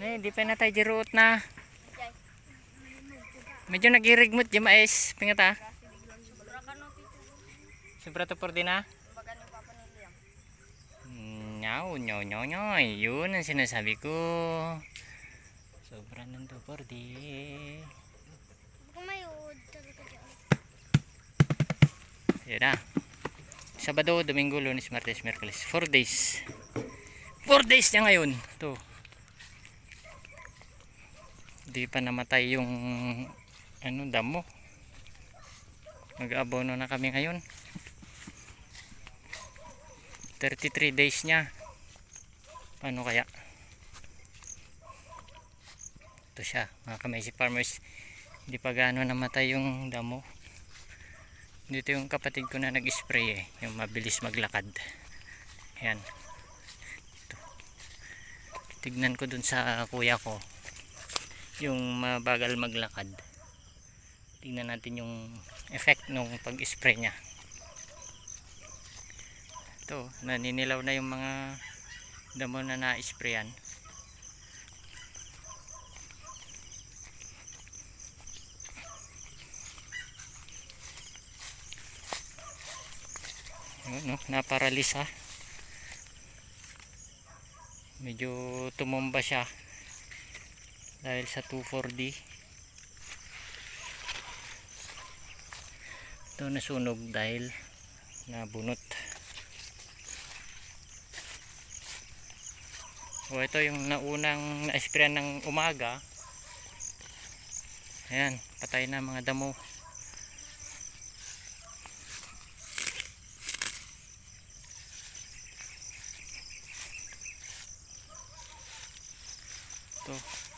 Ne, di pa na tayo jiruot na. Medyo nagirigmot di mais. Pingata. Sobra to por din na. Nyaw, nyaw, nyaw, nyaw. Yun ang sinasabi ko. Sobra ng to por di. Na. Sabado, Domingo, Lunes, Martes, Merkulis. 4 days. 4 days niya ngayon. To. Di pa namatay yung ano damo. Mag-abono na kami ngayon. 33 days niya. Paano kaya? Ito siya, mga kamay farmers. Hindi pa gaano namatay yung damo. Dito yung kapatid ko na nag-spray eh. Yung mabilis maglakad. Ayan. Ito. Tignan ko dun sa kuya ko. Yung mabagal maglakad. Tignan natin yung effect nung pag-spray niya. Ito, naninilaw na yung mga damo na na-sprayan. Ayun, no? naparalisa medyo tumumba siya dahil sa 2,4-D ito nasunog dahil nabunot. O ito yung naunang na-sprayan ng umaga. Ayan patay na mga damo. To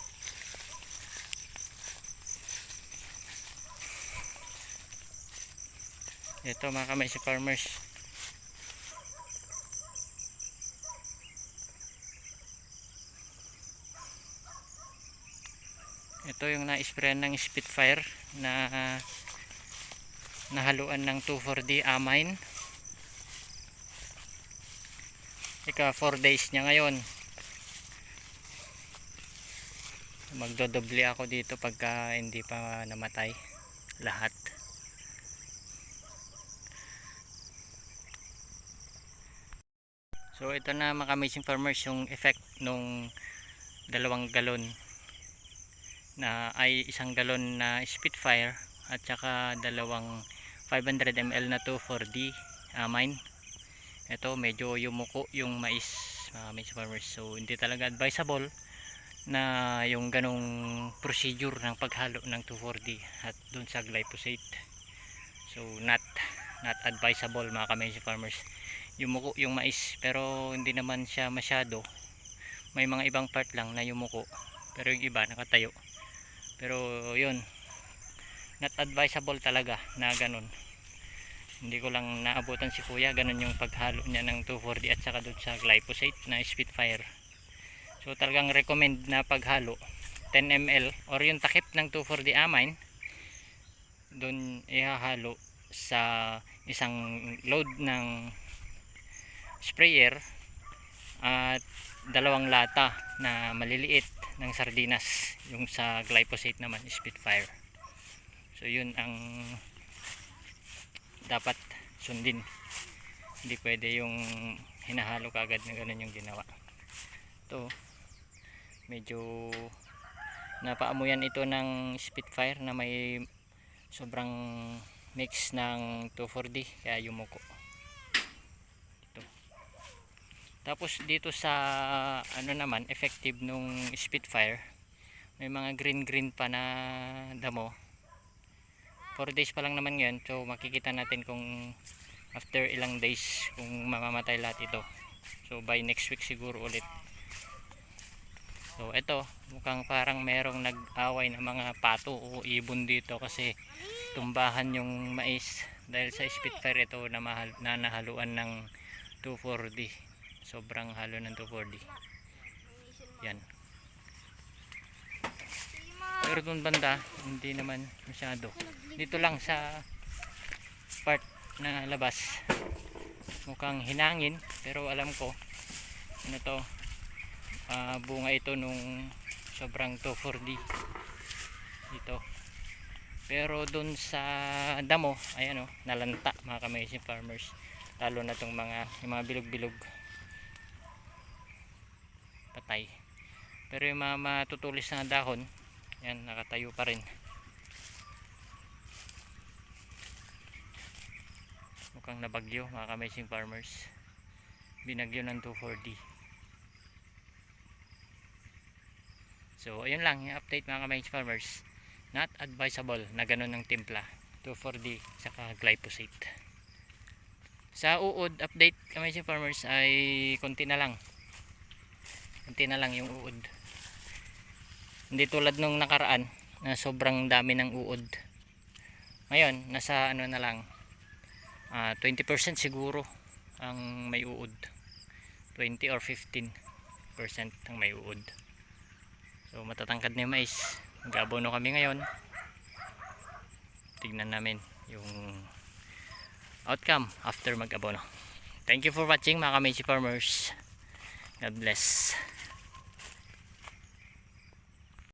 ito mga kamay si farmers. Ito yung na-sprayan ng Spitfire na nahaluan ng 2,4-D amine. Ika 4 days niya ngayon. Magdodoble ako dito pagka hindi pa namatay lahat so ito na mga amazing farmers yung effect nung dalawang galon na ay isang galon na Spitfire at saka dalawang 500 ml na 2,4-D amine ito medyo yumuko yung mais mga amazing farmers. So hindi talaga advisable na yung ganong procedure ng paghalo ng 2,4-D at dun sa glyphosate. So not not advisable mga kamensyo farmers yumuko yung mais. Pero hindi naman siya masyado. May mga ibang part lang na yumuko. Pero yung iba nakatayo. Pero yun not advisable talaga na ganun. Hindi ko lang naabutan si kuya. Ganun yung paghalo niya ng 2,4-D at saka dun sa glyphosate na Spitfire. So talagang recommend na paghalo. 10 ml or yung takip ng 2,4-D amine doon ihahalo sa isang load ng sprayer at dalawang lata na maliliit ng sardinas yung sa glyphosate naman Spitfire. So yun ang dapat sundin. Hindi pwede yung hinahalo kagad na ganun yung ginawa. Ito medyo napaamuyan ito ng Spitfire na may sobrang mix ng 2,4-D kaya yumuko ito. Tapos dito sa ano naman effective nung Spitfire may mga green green pa na damo. 4 days pa lang naman yan so makikita natin kung after ilang days kung mamamatay lahat ito. So by next week siguro ulit. So ito, mukhang parang merong nag-away ng mga pato o ibon dito kasi tumbahan yung mais. Dahil sa Spitfire ito na, mahal, na nahaluan ng 2,4-D. Sobrang halo ng 2,4-D. Yan. Pero doon banda, hindi naman masyado. Dito lang sa part na labas. Mukhang hinangin pero alam ko ano to ah, bunga ito nung sobrang 2,4-D dito pero dun sa damo ayan o nalanta mga kamazing farmers lalo na tong mga mga bilog-bilog patay. Pero yung mga matutulis na dahon yan nakatayo pa rin. Mukhang nabagyo mga kamazing farmers. Binagyo ng 2,4-D so ayun lang yung update mga kamazing farmers. Not advisable na ganun ng timpla. 2,4-D saka glyphosate. Sa uod update kamazing farmers ay konti na lang konti na lang yung uod. Hindi tulad nung nakaraan na sobrang dami ng uod. Ngayon nasa ano na lang ah, 20% siguro ang may uod. 20 or 15% ang may uod. So matatangkad na yung mais. Mag-abono kami ngayon. Tignan namin yung outcome after mag-abono. Thank you for watching mga kamichi farmers. God bless